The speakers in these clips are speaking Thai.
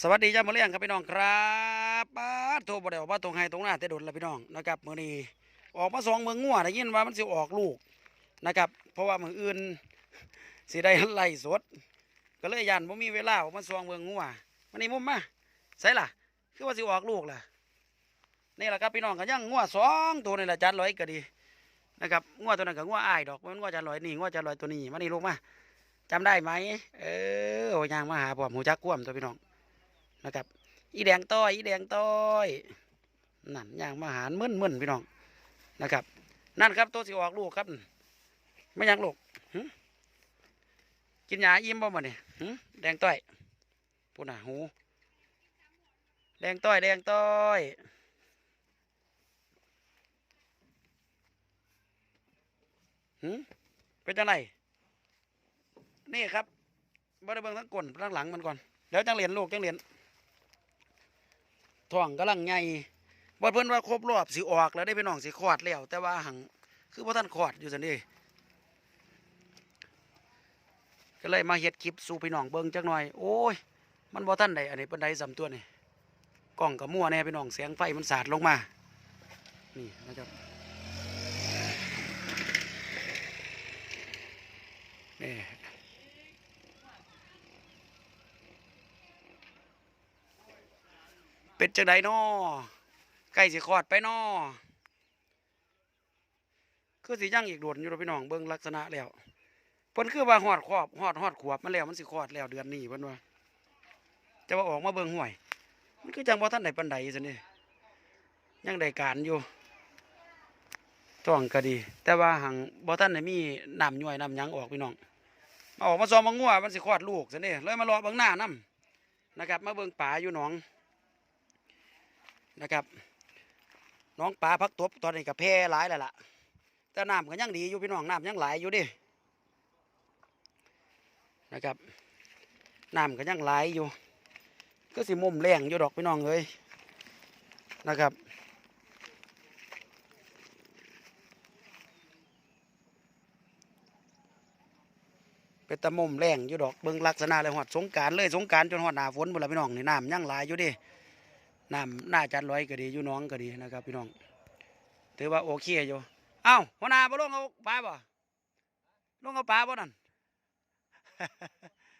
สวัสดีจ้ามาเลี้ยงครับพี่น้องครับป้าโทรบ่ได้ออกมาตรงให้ตรงหน้าแต่โดนแล้วพี่น้องนะครับมื้อนี้ออกมาสองเมืองงัวได้ยินว่ามันสิออกลูกนะครับ เพราะว่ามืออื่นสิได้ไล่สด ก็เลยยันบ่มีเวลาออกมาสองเมืองงัวมันนี่มุมมาใส่ล่ะ คือว่าสิออกลูกล่ะนี่แหละครับพี่น้องก็ยังงัวสองตัวนี่แหละจานร้อยก็ดีนะครับงัวตัวนั้นก็งัวอ้ายดอกมันงัวจานร้อยนี่งัวจานร้อยตัวนี้มานี่ลูกมาจำได้ไหมเออโอ้ยางมาหาผมหูจักกวมตัวพี่น้อง นะครับ อีแดงต้อย อีแดงต้อยนั่นย่างมาหารมึนมึนๆพี่น้องนะครับ นั่นครับตัวสิออกลูกครับไม่ยังลูกกินยาอิ่มบ่มาเนี่ยแดงต้อยพูน่ะหู แดงต้อย แดงต้อยหึเป็นจังไรนี่ครับบริเบิงทั้งก้นทั้งหลังมันก่อน เดี๋ยวจังเหรียญลูกจังเหรียญ ท้องกำลังใหญ่บ่เพิ่นว่าครบรอบสิออกแล้วได้พี่น้องสิคลอดแล้ว แต่ว่าหังคือบ่ทันคลอดอยู่ซั่นนี่ก็เลยมาเฮ็ดคลิปสู่พี่น้องเบิ่งจักหน่อย โอ้ย มันบ่ทันได้อันนี้เปานใดสำตัวนี่กล้องก็มั่วแน่พี่น้องแสงไฟมันสาดลงมา นี่นะครับนี่ เป็นจังไดนอใกล้สิคลอดไปนอคือสิยังอีกโดนอยู่เด้อพี่น้องเบิ่งลักษณะแล้วเพิ่นคือว่าฮอดครอบฮอดฮอดขวบมันแล้วมันสิคลอดแล้วเดือนนี้เพิ่นว่าจะว่าออกมาเบิ่งห่วย มันคือจังบ่ทันได้ปานใดซั่นนี่ยังได้การอยู่ท้องก็ดี แต่ว่าหังบ่ทันได้มีน้ำย่อยน้ำยังออกพี่น้องมาออกมาซอมมางัวมันสิคลอดลูกซั่นนี่เลยมารอเบิงหน้านํนะครับมาเบิงป่าอยู่หนอง นะครับน้องปลาพักตบตอนนี้ก็แพร่หลายแล้วล่ะ แต่น้ำก็ยังดีอยู่พี่น้องน้ำยังไหลยอยู่ดินะครับน้ำก็ยังไหลยอยู่ ก็สิมุมแรงอยู่ดอกพี่น้องเอ้ยนะครับเป็นตะมุมแรงอยู่ดอกเบิ่งลักษณะเลยหอดสงการเลยสงการจนหอดหนาฝนหมดแล้วพี่น้องนี่น้ำยังไหลยอยู่ดิ น้ำหน้าจัดร้อยก็ดีอยู่น้องก็ดีนะครับพี่น้อง ถือว่าโอเคอยู่ เอ้าหัวหน้าบ่ลงเอาปลาบ่ลงเอาปลาบ่นั่น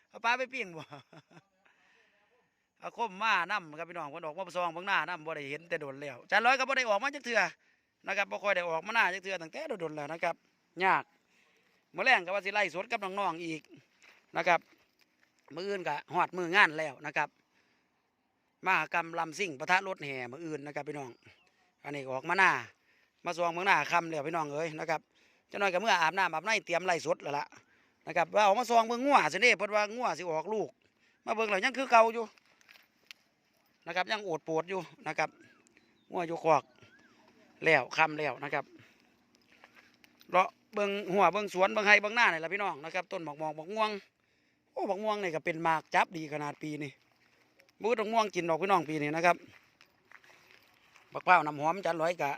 เอาปลาไปปิ้งบ่เอาคมมานํครับพี่น้องเพิ่นออกมาซองเบิ่งหน้านํบ่ได้เห็นแต่โดนแล้วจัดร้อยก็บ่ได้ออกมาจักเทื่อนะครับบ่ค่อยได้ออกมาหน้าจักเทื่อตั้งแต่โดนแล้วนะครับยากมื้อแรงก็ว่าสิไล่สดกับน้องๆอีกนะครับมืออื่นก็ฮอดมืองานแล้วนะครับ มหากรรมลำซิ่งปะทะรถแห่มืออื่นนะครับพี่น้อง อันนี้ออกมาหน้า มาสวงเมืองหน้าคำแล้วพี่น้องเอ้ยนะครับเจะน้อยกับเมื่ออาบน้ำอาบในเตรียมไล่สดแล้วล่ะนะครับว่าออกมาสวงเมืองงัวสิเด้เพิ่นว่างัวสิออกลูก มาเบิ่งแล้วยังคือเก่าอยู่นะครับยังโอดปวดอยู่นะครับงัวอยู่คอกแล้วคำแล้วนะครับเลาะเบิ่งหัวเบิ่งสวนเบิ่งไห้เบิ่งหน้านี่แหละพี่น้องนะครับต้นหมอกหมอกหมอกม่วงโอ้หมอกม่วงเนี่ยก็เป็นหมากจับดีขนาดปีนี่ บูต้องง่วงกินดอกพี่น้องปีนี้นะครับบักเป้าน้ำหอมจันร้อยกะ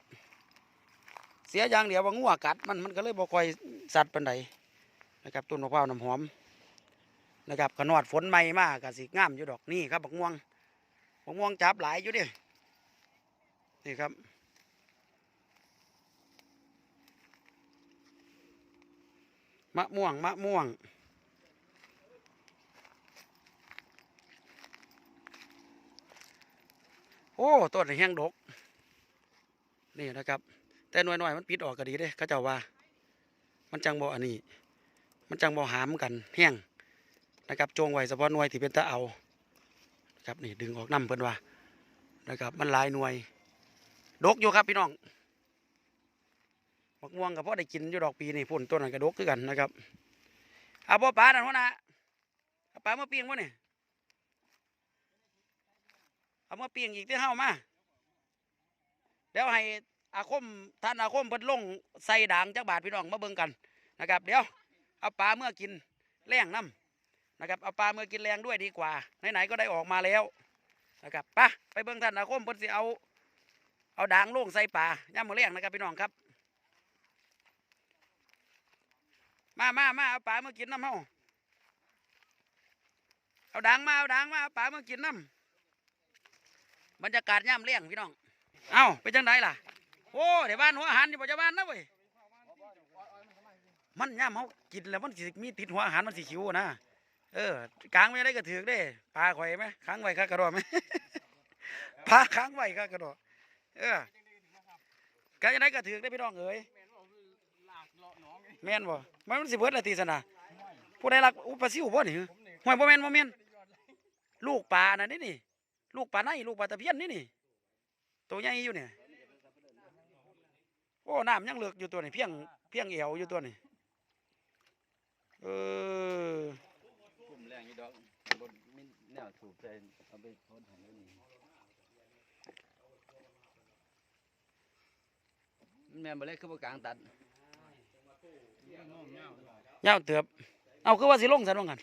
เสียอย่างเดียวว่างัวกัดมันมันก็เลยบ่ค่อยสัตว์ปานใดนะครับต้นบักเป้าน้ำหอมนะครับขนอดฝนใหม่มากกะสิงามอยู่ดอกนี่ครับบักม่วงบักม่วงจับหลายอยู่ดินี่ครับมะม่วงมะม่วง อ้ต้นแห้งดก นี่นะครับ แต่หน่วยหน่อยมันปิดออกก็ดีเด้เขาเจ้าว่า มันจังบ่อันนี้ มันจังบ่หามกันแห้งนะครับจงไว้เฉพาะหน่วยที่เป็นตะเอาครับนี่ดึงออกน้ำเพิ่นว่านะครับ มันหลายหน่วยดกอยู่ครับพี่น้องมักม่วงกับพ่อได้กินอยู่ดอกปีนี่พุ่นต้นนั้นก็ดกคือกันนะครับเอาบ่อปลาดันหัวหน้าเอาปลามาเปียงวะเนี่ย เอามาเปลี่ยงอีกที่เฮามาเดี๋ยวให้อาคมท่านอาคมเพิ่นลงใส่ด่างจักบาทพี่น้องมาเบิ่งกันนะครับ เดี๋ยวเอาปลาเมื่อกินแรงน้ำนะครับเอาปลาเมื่อกินแรงด้วยดีกว่าไหนๆก็ได้ออกมาแล้วนะครับไปไปเบิ่งท่านอาคมเพิ่นสิเอา เอาด่างลงใส่ปลาย่ามมื้อแรงนะครับพี่น้องครับ มามามาเอาปลาเมื่อกินน้ำเฮาเอาด่างมาเอาด่างมาเอาปลาเมื่อกินน้ำ บรรยากาศย่ำเลี้ยงพี่น้อง เอ้าไปจังไดล่ะ โอ้เดี๋ยวบ้านหัวอาหารอยู่ปัจจุบันนะเว้ย มันย่ำเขากินแล้วมันสิมีติดหัวอาหารมันสิขิวนะ เออกลางไม่ได้ก็ถือเด้ปลาข่อยไหมค้างไว้ข้ากระโดดไหมปลาค้างไว้ข้ากระโดดเออกางยังไงก็ถือได้พี่น้องเอ๋ยแม่นบ่มันมันสิเบิดละตีสนะผู้ใดรักอุปสิวบ่นี่ห่วยบ่แม่นบ่แม่นลูกปลาน่ะนี่นี่ ลูกปลาในลูกปลาตะเพียนนี่นี่ตัวใหญ่อยู่เนี่ยโอ้น้ำยังเลือกอยู่ตัวนี่เพียงเพียงเอวอยู่ตัวนี่เออกลุ่มแรงอยู่ดอกบนมีแนวถูกใจเอาไปโพสต์ให้แล้วนี่มันแม่นบ่เลยคือบ่กลางตัดยาวเตือบเอาคือว่าสิลงซะลงกัน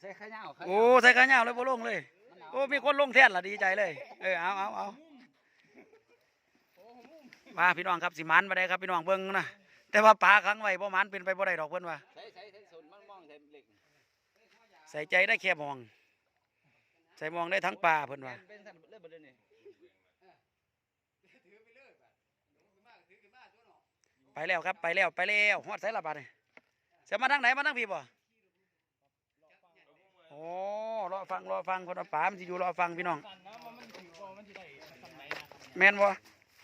ใส่ข้าวยาวข้าวโอ้ใส่ขายาวเลยบ่ลงเลย โอ้มีคนลงแทนล่ะดีใจเลย เออเอาเอาเอามาพี่น้องครับสิมันมาได้ครับพี่น้องเบิ่งนะแต่ว่าปลาครั้งไว้บ่มันเป็นไปบ่ได้ดอกเพิ่นว่าใส่ใส่ใส่ส่วนมันมองใส่เหล็กใส่ใจได้แค่มอง ใส่มองได้ทั้งปลาเพิ่นว่าเป็นสั่นเลยบ่เด้นี่ไปแล้วครับไปแล้วไปแล้วฮอดใส่ละบาดนี่จะมาทางไหนมาทางพี่บ่โอ้รอฟังรอฟังคนเอาปลามันสิอยู่รอฟังพี่น้องแม่นบ่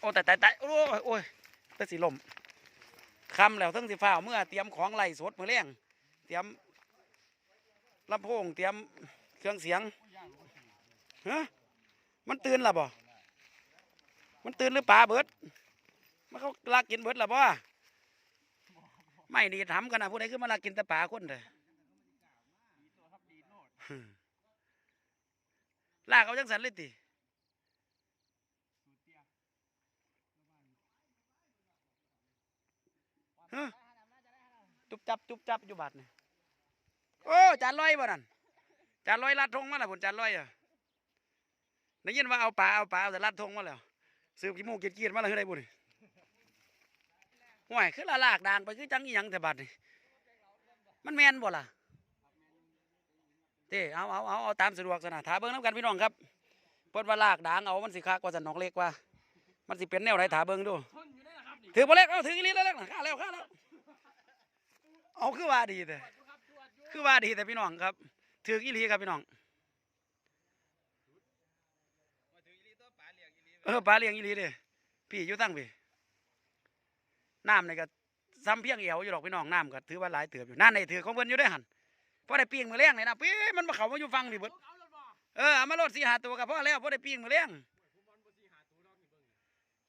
โอ้แต่แต่แต่โอ้ยโอ้ยแต่สิลมคำแล้วทั้งสิฟ้าวเมื่อเตรียมของไหลสดมือเลี้ยงเตรียมลำโพงเตรียมเครื่องเสียงฮะมันตื่นและบ่มันตื่นหรือปลาเบิดมันเขาลากกินเบิดหรอบ่ไม่ดีทำกันนะผู้ใดขึ้นมาลากกินแต่ป่าคนเถอะ ลากเอาจังสันเลยติจุบจับจุบจับอยู่บาดนี่โอ้จานลอยบ่นั่นจานลอยลัดทงมาแล้วผลจานลอยอะได้ยินว่าเอาปลาเอาปลาเอาแต่ลัดทงมาแล้วซื้อกี่โมงเกียดเกียดมาแล้วเฮ้ยได้บุญห่วยคือละลากด่างไปคือจังอีหยังแต่บัดนี่มันแมนบ่ล่ะ เต้เอาเอาเอาเอาตามสะดวกสนะถาเบิ่งน้ำกันพี่น้องครับเพิ่นว่าลากด่างเอามันสิคักกว่าสันนอกเล็กว่า มันสิเป็นแนวไหนถาเบิ่งดูถือบ่เล็กเอาถืออีหลีแล้วเล็กน่ะข้าแล้วข้าแล้วเอาคือว่าดีแต่คือว่าดีแต่พี่น้องครับถืออีหลีครับพี่น้องเออปลาเลี้ยงอีหลีเด้พี่อยู่ตั้งพี่น้ำนี่ก็ซ้ำเพียงเอวอยู่ดอกพี่น้องน้ำก็ถือว่าหลายเติบอยู่นั่นในถือของเพิ่นอยู่ได้อหัน พอได้ปิ้งมือเลี้ยงเลยนะปี้มันมาเข้ามาอยู่ฟังพี่เบิดเออเอามาโลดสี่หาตัวกับพ่อแล้วพอได้ปิ้งมือเลี้ยง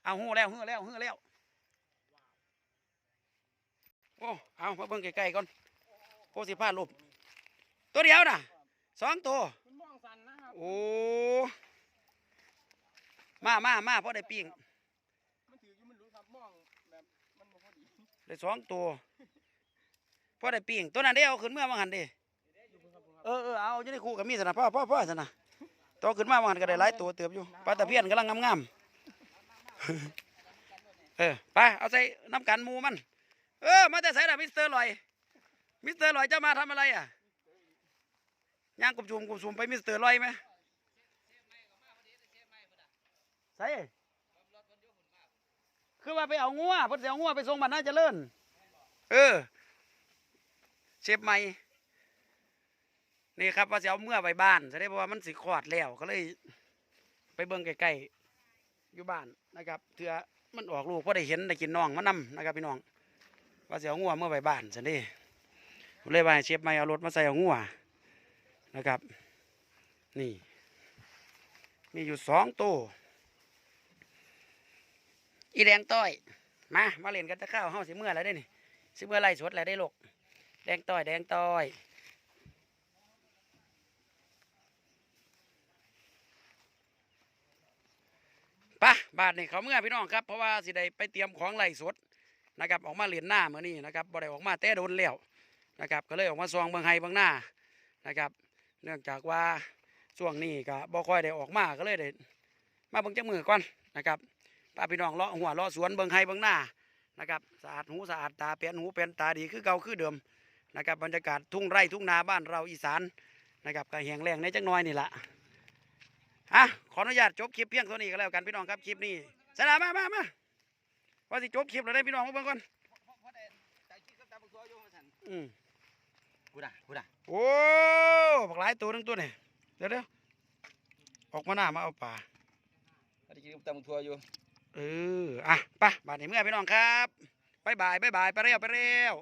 เอาหู้แล้วหู้แล้วหู้แล้วโอ้เอามาเบิ่งใกล้ๆก่อนโคสิพาลบตัวเดียวน่ะสองตัวโอ้มามามาพอได้ปิ้งได้สองตัวพ่อได้ปิ้งตัวนั้นได้เอาขึ้นเมื่อวังหันเดิ เออเออเอาจะได้คู่กับมีดสนะพ่อพ่อพ่อสนะตัวขึ้นมาวันก็ได้หลายตัวเติบอยู่ปลาตะเพียนกำลังงามๆเออไปเอาใส่น้ำกันมูมัน เออมาแต่ใส่ละมิสเตอร์ลอย มิสเตอร์ลอยจะมาทำอะไรอะย่างกบจุมกบจุมไปมิสเตอร์ลอยไหมใส่คือว่าไปเอางัวเพิ่นสิเอางัวไปส่งบ้านน่าจะเจริญเออเชฟใหม่ นี่ครับว่าสิเอาเมื่อไปบ้านจะได้เพราะว่ามันสิคลอดแล้วก็เลย ไปเบิ่งใกล้ๆอยู่บ้านนะครับเถื่อมันออกลูกพอได้เห็นได้กินน้องมันนํนะครับพี่น้องว่าสิเอางัวเมื่อไปบ้านซั่นเด้เลยว่าให้เชฟใหม่เอารถมาใส่เอางัวนะครับ นี่ มีอยู่สองตัวอีแดงต้อย มามาเล่นกันตะข้าวเฮาสิเมื่อแล้วได้นี่สิเมื่อไรสดแล้วได้ลูกแดงต้อยแดงต้อย ปะ บาทนี่เขาเมื่อพี่น้องครับเพราะว่าสิได้ไปเตรียมของไล่สดนะครับออกมาเหรียนหน้าเมื่อนี้นะครับบ่ได้ออกมาแต่โดนแล้วนะครับก็เลยออกมาซองเบืองไฮเบืองหน้านะครับ เนื่องจากว่าช่วงนี้ก็บ่ค่อยได้ออกมาก็เลยได้มาเบิ่งจักมือก่อนนะครับป้าพี่น้องเลาะหัวเลาะสวนเบิ่งไห้เบิ่งหน้านะครับสะอาดหูสะอาดตาเปลี่ยนหูเปลี่ยนตาดีคือเก่าคือเดิมนะครับบรรยากาศทุ่งไร่ทุ่งนาบ้านเราอีสานนะครับก็แห้งแล้งในจักน้อยนี่แหละอะ ขออนุนุญาตจบคลิปเพียงเท่านี้ก็แล้วกันพี่น้องครับคลิปนี้สลามามามาว่าสิจบคลิปแล้วได้พี่น้องมาเบิ่งก่อนพอได้ใจคิดกับตาบักตัวอยู่ว่าซั่นอืมกูน่ะกูน่ะโอ้บักหลายตัวหนึงตัวนี่เดี๋ยวเดี๋ยวออกมาหน้ามาเอาป่าพอได้คิดกับตาบักตัวอยู่เอออะไปบาดนี้เมื่อพี่น้องครับบายบายบายบายไปเร็วไปเร็ว